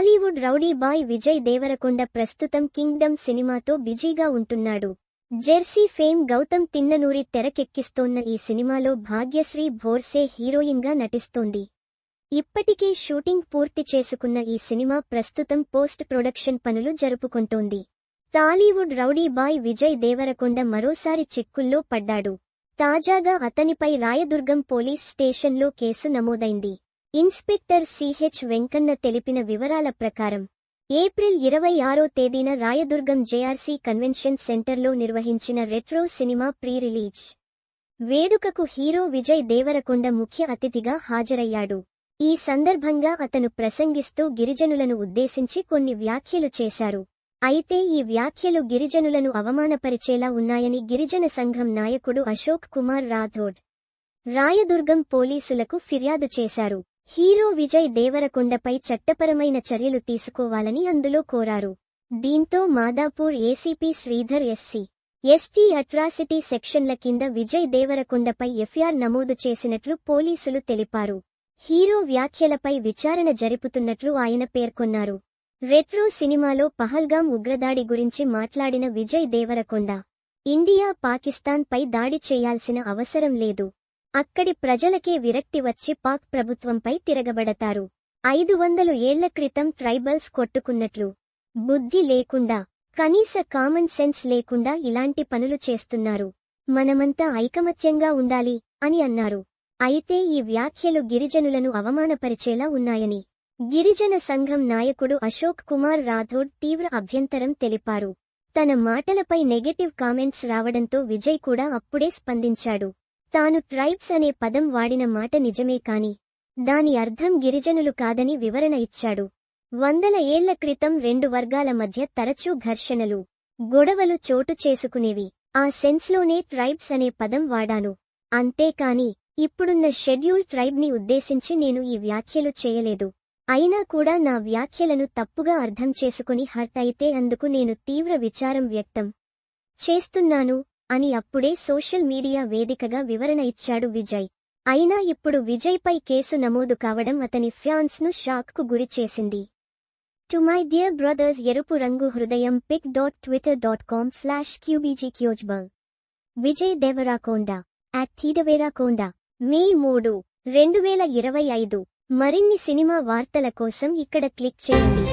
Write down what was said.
Tollywood rowdy boy Vijay Deverakonda ప్రస్తుతం Kingdom సినిమాతో బిజీగా ఉంటున్నాడు. జెర్సీ ఫేమ్ గౌతమ్ తిన్ననూరి తెరకెక్కిస్తోన్న ఈ సినిమాలో భాగ్యశ్రీ భోర్సే హీరోయిన్గా నటిస్తోంది. ఇప్పటికే షూటింగ్ పూర్తి చేసుకున్న ఈ సినిమా ప్రస్తుతం పోస్ట్ ప్రొడక్షన్ పనులు జరుపుకుంటోంది. Tollywood rowdy boy Vijay Deverakonda మరోసారి చిక్కుల్లో పడ్డాడు. తాజాగా అతనిపై రాయదుర్గం పోలీస్ స్టేషన్లో కేసు నమోదైంది. ఇన్స్పెక్టర్ సిహెచ్ వెంకన్న తెలిపిన వివరాల ప్రకారం ఏప్రిల్ ఇరవై ఆరో తేదీన రాయదుర్గం జేఆర్సీ కన్వెన్షన్ సెంటర్లో నిర్వహించిన రెట్రో సినిమా ప్రీ రిలీజ్ వేడుకకు హీరో విజయ్ దేవరకొండ ముఖ్య అతిథిగా హాజరయ్యాడు. ఈ సందర్భంగా అతను ప్రసంగిస్తూ గిరిజనులను ఉద్దేశించి కొన్ని వ్యాఖ్యలు చేశారు. అయితే ఈ వ్యాఖ్యలు గిరిజనులను అవమానపరిచేలా ఉన్నాయని గిరిజన సంఘం నాయకుడు అశోక్ కుమార్ రాథోడ్ రాయదుర్గం పోలీసులకు ఫిర్యాదు చేశారు. హీరో విజయ్ దేవరకొండపై చట్టపరమైన చర్యలు తీసుకోవాలని అందులో కోరారు. దీంతో Madhapur ACP Sridhar SC ST atrocity సెక్షన్ల కింద విజయ్ దేవరకొండపై ఎఫ్ఆర్ నమోదు చేసినట్లు పోలీసులు తెలిపారు. హీరో వ్యాఖ్యలపై విచారణ జరుపుతున్నట్లు ఆయన పేర్కొన్నారు. రెట్రో సినిమాలో పహల్గాం ఉగ్రదాడి గురించి మాట్లాడిన విజయ్ దేవరకొండ ఇండియా పాకిస్తాన్ పై దాడి చేయాల్సిన అవసరం లేదు. అక్కడి ప్రజలకే విరక్తి వచ్చి పాక్ ప్రభుత్వంపై తిరగబడతారు. ఐదు వందలు ఏళ్ళ క్రితం ట్రైబల్స్ కొట్టుకున్నట్లు. బుద్ధి లేకుండా కనీస కామన్ సెన్స్ లేకుండా ఇలాంటి పనులు చేస్తున్నారు. మనమంతా ఐకమత్యంగా ఉండాలి అని అన్నారు. అయితే ఈ వ్యాఖ్యలు గిరిజనులను అవమానపరిచేలా ఉన్నాయని. గిరిజన సంఘం నాయకుడు అశోక్ కుమార్ రాథోడ్ తీవ్ర అభ్యంతరం తెలిపారు. తన మాటలపై నెగటివ్ కామెంట్స్ రావడంతో విజయ్ కూడా అప్పుడే స్పందించాడు. తాను ట్రైబ్స్ అనే పదం వాడిన మాట నిజమే కాని దాని అర్థం గిరిజనులు కాదని వివరణ ఇచ్చాడు. వందల ఏళ్ళ క్రితం రెండు వర్గాల మధ్య తరచూ ఘర్షణలు గొడవలు చోటు చేసుకునేవి. ఆ సెన్స్లోనే ట్రైబ్స్ అనే పదం వాడాను. అంతేకాని ఇప్పుడున్న షెడ్యూల్ ట్రైబ్ని ఉద్దేశించి నేను ఈ వ్యాఖ్యలు చేయలేదు. అయినా కూడా నా వ్యాఖ్యలను తప్పుగా అర్థం చేసుకుని హర్ట్ అయితే అందుకు నేను తీవ్ర విచారం వ్యక్తం చేస్తున్నాను. అని అప్పుడే సోషల్ మీడియా వేదికగా వివరణ ఇచ్చాడు విజయ్. అయినా ఇప్పుడు విజయ్పై కేసు నమోదు కావడం అతని ఫ్యాన్స్ను షాక్కు గురి చేసింది. టు మై డియర్ బ్రదర్స్ ఎరుపు రంగు హృదయం pic dot Twitter dot com slash క్యూబీజీ క్యోజ్బల్ విజయ్ దేవరాకోండ అట్ థీడవేరాకోండ మే మూడు రెండు వేల ఇరవై ఐదు. మరిన్ని సినిమా వార్తల కోసం ఇక్కడ క్లిక్ చేయండి.